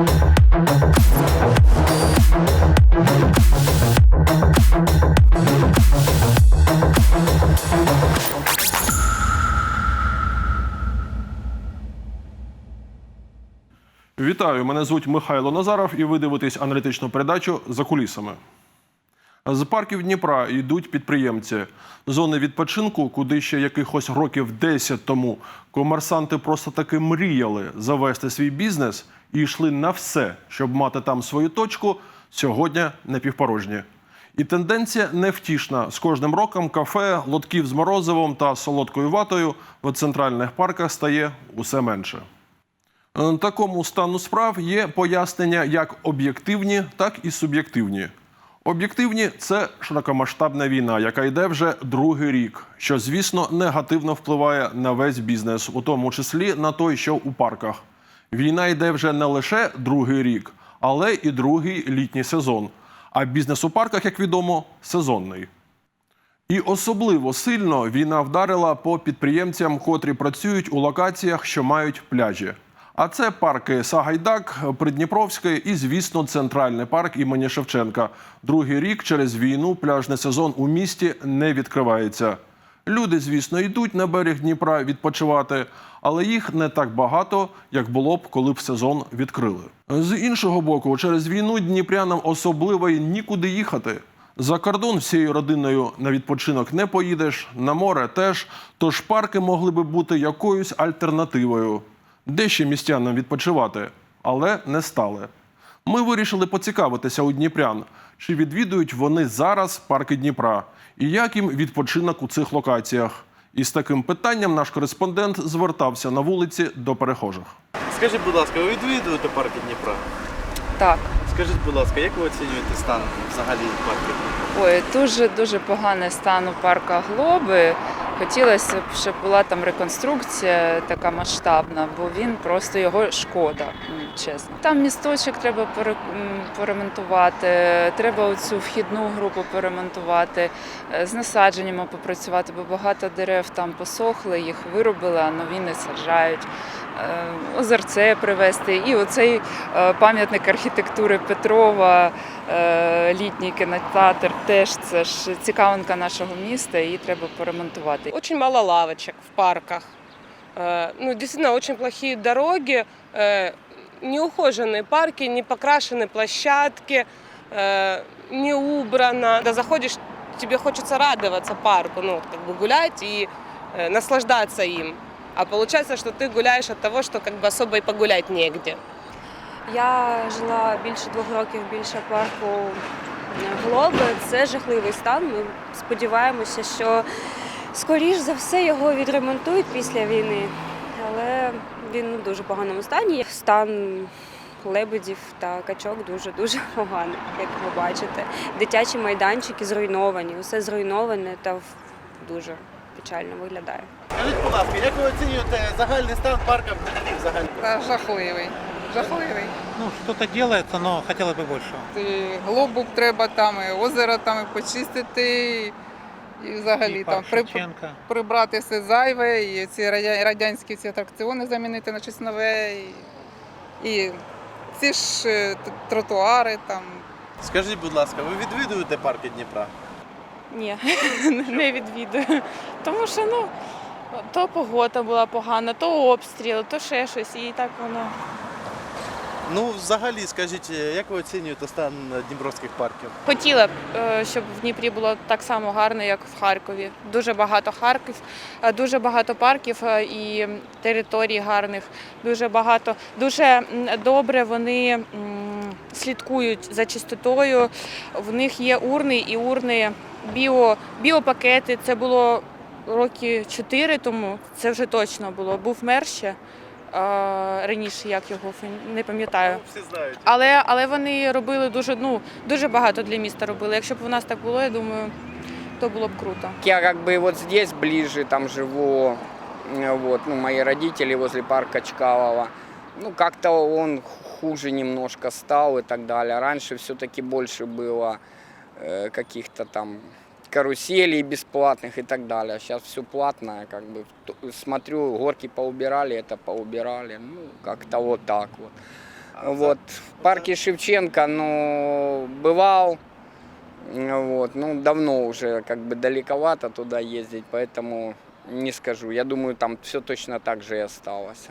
Вітаю, мене звуть Михайло Назаров, і ви дивитесь аналітичну передачу за кулісами. З парків Дніпра йдуть підприємці. Зони відпочинку, куди ще якихось років 10 тому комерсанти просто таки мріяли завести свій бізнес і йшли на все, щоб мати там свою точку, сьогодні напівпорожні. І тенденція невтішна. З кожним роком кафе, лотків з морозивом та солодкою ватою в центральних парках стає усе менше. Е, Такому стану справ є пояснення як об'єктивні, так і суб'єктивні. Об'єктивні це широкомасштабна війна, яка йде вже другий рік, що, звісно, негативно впливає на весь бізнес, у тому числі на той, що у парках. Війна йде вже не лише другий рік, але і другий літній сезон. А бізнес у парках, як відомо, сезонний. І особливо сильно війна вдарила по підприємцям, котрі працюють у локаціях, що мають пляжі. А це парки Сагайдак, Придніпровський і, звісно, центральний парк імені Шевченка. Другий рік через війну пляжний сезон у місті не відкривається. Люди, звісно, йдуть на берег Дніпра відпочивати, але їх не так багато, як було б, коли б сезон відкрили. З іншого боку, через війну дніпрянам особливо й нікуди їхати. За кордон всією родиною на відпочинок не поїдеш, на море теж. Тож парки могли би бути якоюсь альтернативою. Де ще містянам відпочивати, але не стали. Ми вирішили поцікавитися у дніпрян, чи відвідують вони зараз парки Дніпра, і як їм відпочинок у цих локаціях. І з таким питанням наш кореспондент звертався на вулиці до перехожих. Скажіть, будь ласка, ви відвідуєте парки Дніпра? Так, Скажіть, будь ласка, як ви оцінюєте стан взагалі парків? ой, дуже дуже поганий стан у парка Глоби. Хотілося б, щоб була там реконструкція така масштабна, бо він просто його шкода, чесно. Там місточок треба поремонтувати, треба оцю вхідну групу поремонтувати, е, з насадженнями попрацювати, бо багато дерев там посохли, їх вирубили, а нові не саджають. Е, Озерце привезти, і оцей е, пам'ятник архітектури Петрова, літній кінотеатр, теж це ж цікавинка нашого міста, її треба поремонтувати. Очень мало лавочек в парках. Э, Ну, действительно, очень плохие дороги, э, неухоженные парки, не покрашены площадки, э, не убрано. Когда заходишь, тебе хочется радоваться парку, ну, как бы гулять и э, наслаждаться им. А получается, что ты гуляешь от того, что как бы особо и погулять негде. Я жила більше двох років біля парку Глоби. Це жахливий стан. Ми сподіваємося, що скоріш за все його відремонтують після війни, але він у дуже поганому стані. Стан лебедів та качок дуже дуже поганий, як ви бачите. Дитячі майданчики зруйновані, усе зруйноване та дуже печально виглядає. Скажіть, будь ласка, як ви оцінюєте загальний стан парків взагалі? Жахливий. Жахливий. Ну, что-то делается, но хотелось бы больше. І глобук треба там, і озеро там і почистити, і, і взагалі И там при, прибрати прибрати все зайве, і ці радянські ці атракціони замінити на щось нове. І, і ці ж е, тротуари там. Скажіть, будь ласка, ви відвідуєте парки Дніпра? Ні, не відвідую. Тому що ну, то погода була погана, то обстріл, то ще щось, і так воно. Ну, взагалі, скажіть, як ви оцінюєте стан дніпровських парків? Хотіла б, е, щоб в Дніпрі було так само гарно, як в Харкові. Дуже багато Харків, е, дуже багато парків е, і територій гарних, дуже багато. Дуже добре вони слідкують за чистотою. В них є урни і урни біо, біопакети. Це було роки чотири тому. Це вже точно було. Був мер ще е, Раніше як його фамі- не пам'ятаю. Ну, всі знають. Але, але вони робили дуже, ну, дуже багато для міста робили. Якщо б у нас так було, я думаю, то було б круто. Я как бы вот здесь ближе, там живу, э, вот, ну, мои родители возле парка Чкалова. Ну, как-то он хуже немножко стал и так далее. Раньше все-таки больше было э, каких-то там каруселей бесплатных и так далее. Сейчас все платное, как бы. Т- Смотрю, горки поубирали, это поубирали. Ну, как-то вот так вот. Вот. В парке Шевченко, ну, бывал. Вот. Ну, давно уже как бы далековато туда ездить, поэтому не скажу. Я думаю, там все точно так же и осталось.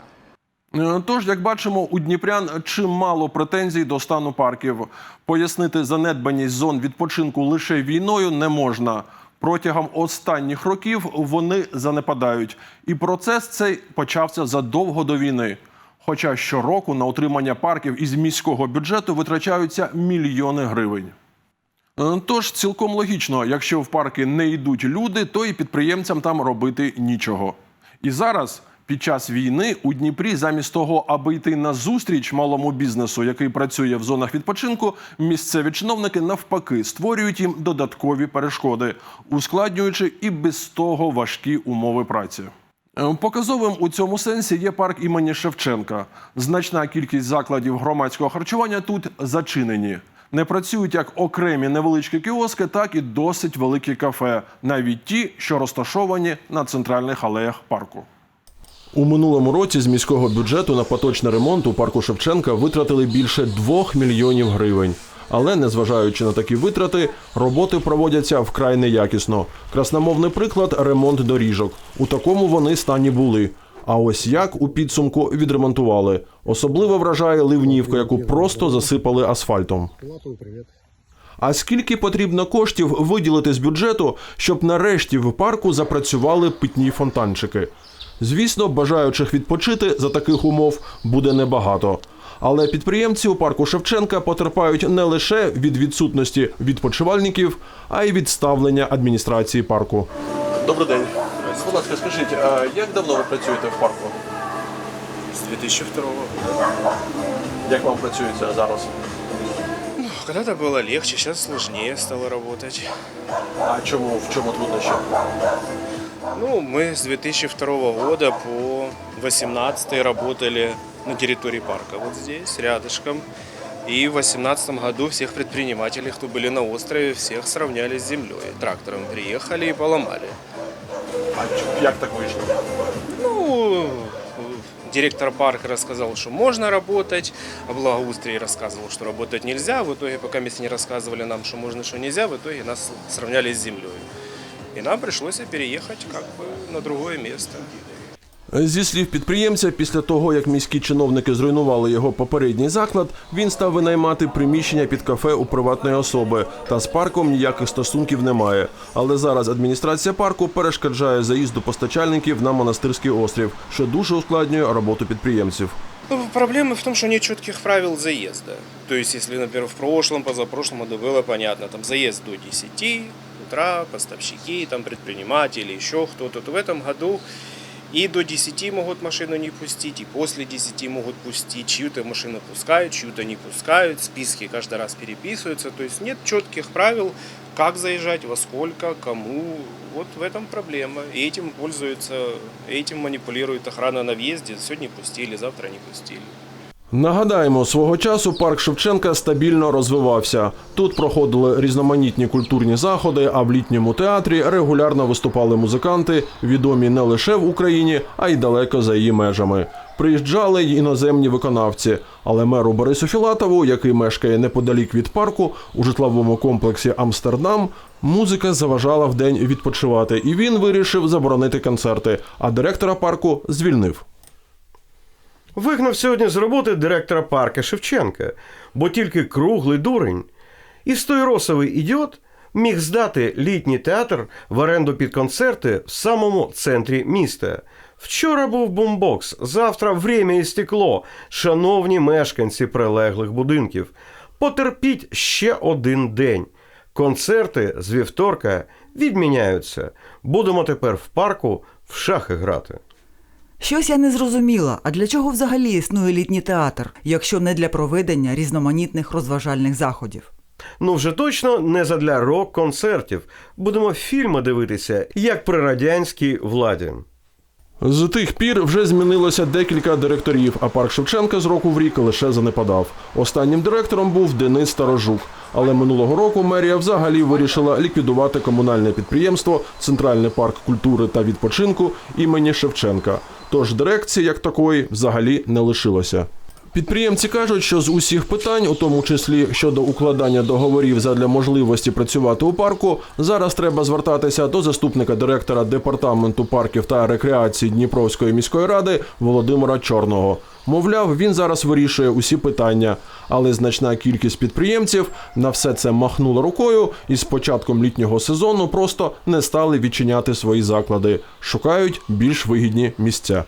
Е, Тож, як бачимо, у дніпрян чимало претензій до стану парків. Пояснити занедбаність зон відпочинку лише війною не можна. Протягом останніх років вони занепадають, і процес цей почався задовго до війни. Хоча щороку на утримання парків із міського бюджету витрачаються мільйони гривень. Е, Тож цілком логічно, якщо в парки не йдуть люди, то і підприємцям там робити нічого. І зараз, під час війни, у Дніпрі, замість того, аби йти на зустріч малому бізнесу, який працює в зонах відпочинку, місцеві чиновники навпаки створюють їм додаткові перешкоди, ускладнюючи і без того важкі умови праці. Е, Показовим у цьому сенсі є парк імені Шевченка. Значна кількість закладів громадського харчування тут зачинені. Не працюють як окремі невеличкі кіоски, так і досить великі кафе, навіть ті, що розташовані на центральних алеях парку. У минулому році з міського бюджету на поточний ремонт у парку Шевченка витратили більше 2 мільйонів гривень. Але незважаючи на такі витрати, роботи проводяться вкрай неякісно. Красномовний приклад ремонт доріжок. У такому вони стані були. А ось як у підсумку відремонтували. Особливо вражає ливнівка, яку просто засипали асфальтом. А скільки потрібно коштів виділити з бюджету, щоб нарешті в парку запрацювали питні фонтанчики? Звісно, бажаючих відпочити за таких умов буде небагато. Але підприємці у парку Шевченка потерпають не лише від відсутності відпочивальників, а й від ставлення адміністрації парку. Добрий день. Будь ласка, скажіть, а як давно ви працюєте в парку? С 2002 Як вам працюється зараз? Когда-то было легче, сейчас сложнее стало работать. А чому в чому труднощі? Ну, мы с 2002 года по 2018 работали на территории парка, вот здесь, рядышком. И в 2018 году всех предпринимателей, кто были на острове, всех сравняли с землей. Трактором приехали и поломали. А як так вийшло? Ну, директор парка рассказал, что можно работать, а благоустрий рассказывал, что работать нельзя. В итоге, пока мы не рассказывали нам, что можно, что нельзя, в итоге нас сравняли с землей. И нам пришлось переехать как бы на другое место. Зі слів підприємця, після того як міські чиновники зруйнували його попередній заклад, він став винаймати приміщення під кафе у приватної особи. Та з парком ніяких стосунків немає. Але зараз адміністрація парку перешкоджає заїзду постачальників на монастирський острів, що дуже ускладнює роботу підприємців. Ну, проблема в том, что нет четких правил заезда. То есть, если, например, в прошлом, позапрошлом году было понятно, там заезд до 10 утра, поставщики, там предприниматели, еще кто-то, то в этом году и до 10 могут машину не пустить, и после 10 могут пустить, чью-то машину пускают, чью-то не пускают, списки каждый раз переписываются, то есть нет четких правил, как заезжать, во сколько, кому, вот в этом проблема. И этим пользуются, этим манипулирует охрана на въезде, сегодня пустили, завтра не пустили. Нагадаємо, свого часу парк Шевченка стабільно розвивався. Тут проходили різноманітні культурні заходи, а в літньому театрі регулярно виступали музиканти, відомі не лише в Україні, а й далеко за її межами. Приїжджали й іноземні виконавці, але меру Борису Філатову, який мешкає неподалік від парку у житловому комплексі Амстердам, музика заважала вдень відпочивати, і він вирішив заборонити концерти. А директора парку звільнив. Вигнав сьогодні з роботи директора парка Шевченка, бо тільки круглий дурень. І стойросовий ідіот міг здати літній театр в оренду під концерти в самому центрі міста. Вчора був бумбокс, завтра время і стекло. Шановні мешканці прилеглих будинків. Потерпіть ще один день. Концерти з вівторка відміняються. Будемо тепер в парку в шахи грати. Щось я не зрозуміла, а для чого взагалі існує літній театр, якщо не для проведення різноманітних розважальних заходів? Ну вже точно не задля рок-концертів. Будемо фільми дивитися, як при радянській владі. З тих пір вже змінилося декілька директорів, а парк Шевченка з року в рік лише занепадав. Останнім директором був Денис Старожук. Але минулого року мерія взагалі вирішила ліквідувати комунальне підприємство Центральний парк культури та відпочинку імені Шевченка. Тож дирекції як такої взагалі не лишилося. Підприємці кажуть, що з усіх питань, у тому числі щодо укладання договорів задля можливості працювати у парку, зараз треба звертатися до заступника директора департаменту парків та рекреації Дніпровської міської ради Володимира Чорного. Мовляв, він зараз вирішує усі питання, але значна кількість підприємців на все це махнула рукою і з початком літнього сезону просто не стали відчиняти свої заклади, шукають більш вигідні місця.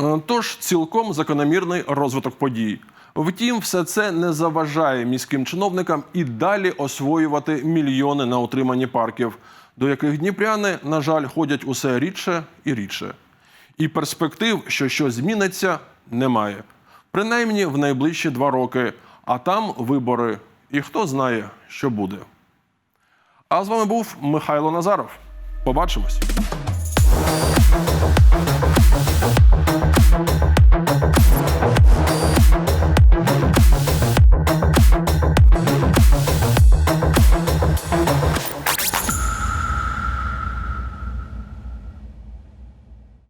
Е, Тож цілком закономірний розвиток подій. Втім, все це не заважає міським чиновникам і далі освоювати мільйони на утриманні парків, до яких дніпряни, на жаль, ходять усе рідше і рідше. І перспектив, що щось зміниться, немає. Принаймні в найближчі два роки. А там вибори. І хто знає, що буде. А з вами був Михайло Назаров. Побачимось.